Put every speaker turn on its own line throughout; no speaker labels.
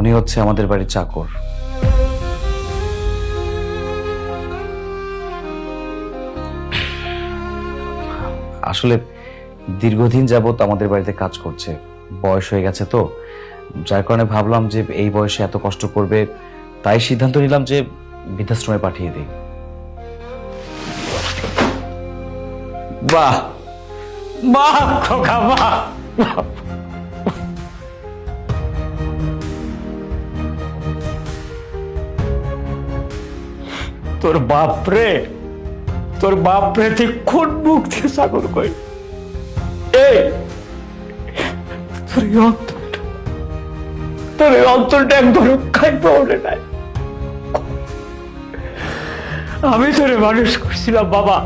উনি হচ্ছে আমাদের বাড়ির চাকর। আসলে দীর্ঘদিন যাবত আমাদের বাড়িতে কাজ করছে। বয়স হয়ে গেছে তো। যার কারণে ভাবলাম যে এই বয়সে এত কষ্ট করবে, তাই সিদ্ধান্ত নিলাম যে বৃদ্ধাশ্রমে পাঠিয়ে দিই।
বাহ! বাহ, খোকা, বাহ! তোর বাপরে তোর বাপরে তুই কোন মুখ দিয়ে সাগর কই? এই, তোর অন্তরটা তোর অন্তরটা একবার রক্ষাই পাওয়া নাই। আমি তোরে মানুষ করছিলাম, বাবা।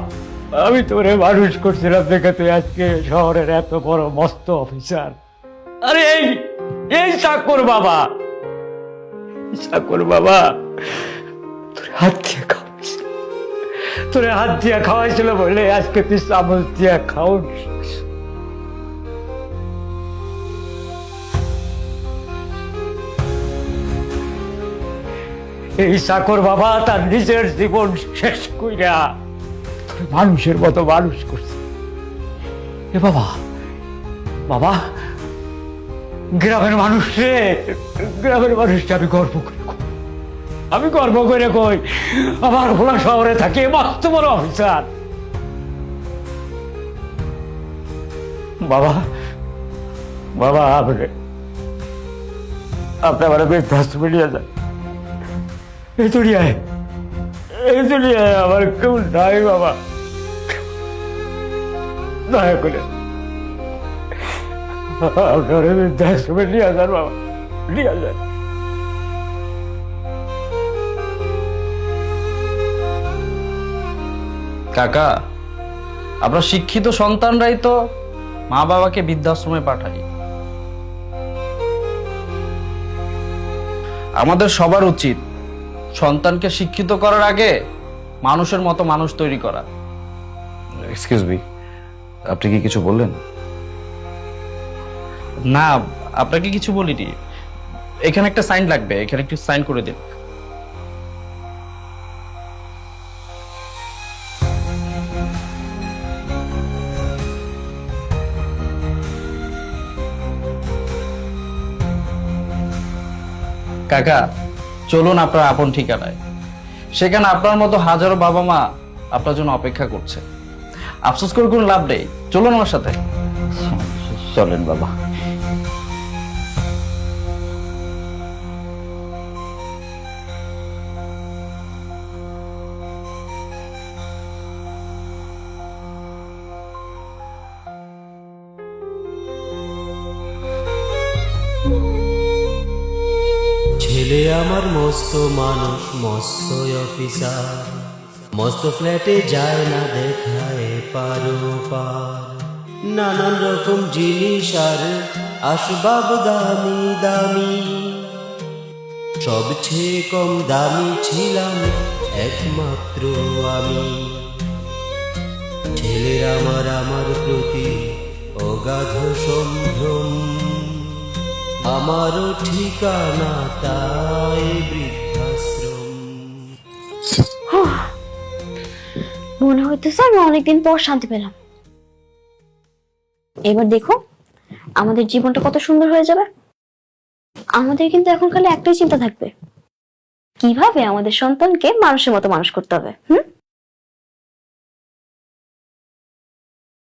আমি তোরে মানুষ করছিলাম দেখে তুই আজকে শহরের এত বড় মস্ত অফিসার। আরে এই এই চাকর বাবা চাকর বাবা, তোরে হাত দিয়ে তোরে হাত দিয়ে খাওয়াইছিল বলে আজকে তুই চামচ দিয়ে খাও এই চাকর বাবা তার নিজের জীবন শেষ কইরা মানুষের মতো মানুষ করছে এ বাবা বাবা, গ্রামের মানুষ রে, গ্রামের মানুষকে আমি গর্ব করে। আমি গর্ব করে কই, আমার ভোলা শহরে থাকে মস্ত বড় অফিসার। বাবা বাবা, আপনি আপনি আমার নিয়ে যান। এই দুনিয়ায় এই দুনিয়ায় আমার কেউ নাই বাবা। দয়া করে, আপনার বৃদ্ধাশ্রমে নিয়ে যান বাবা, নিয়ে যান।
কাকা আমরা শিক্ষিত সন্তানরাই তো মা বাবাকে বৃদ্ধাশ্রমে পাঠাই। আমাদের সবার উচিত সন্তানকে শিক্ষিত করার আগে মানুষের মতো মানুষ তৈরি করা।
এক্সকিউজ মি আপনি কি কিছু বললেন?
না আপনাকে কিছু বলিনি। এখানে একটা সাইন লাগবে এখানে একটু সাইন করে দিন। কাকা, চলুন আপনার আপন ঠিকানায়। সেখানে আপনার মতো হাজারো বাবা মা আপনার জন্য অপেক্ষা করছে। আফসোস করে কোনো লাভ নেই। চলুন আমার সাথে।
চলেন বাবা।
ছেলে আমার মস্ত মানুষ, মস্ত অফিসার মস্ত ফ্ল্যাটে যায় না দেখায় পারো পার নানান রকম জিনিস আর আসবাব দামি দামি। সবচেয়ে কম দামি ছিলাম একমাত্র আমি। ছেলের আমার আমার প্রতি অগাধ সম্ভ্রম। আমারও ঠিকানা তাই বৃদ্ধাশ্রম।
মনে হইতেছে আমি অনেকদিন পর শান্তি পেলাম। এবার দেখো, আমাদের জীবনটা কত সুন্দর হয়ে যাবে। আমাদের কিন্তু এখন খালি একটাই চিন্তা থাকবে। কীভাবে আমাদের সন্তানকে মানুষের মতো মানুষ করতে হবে, হুম?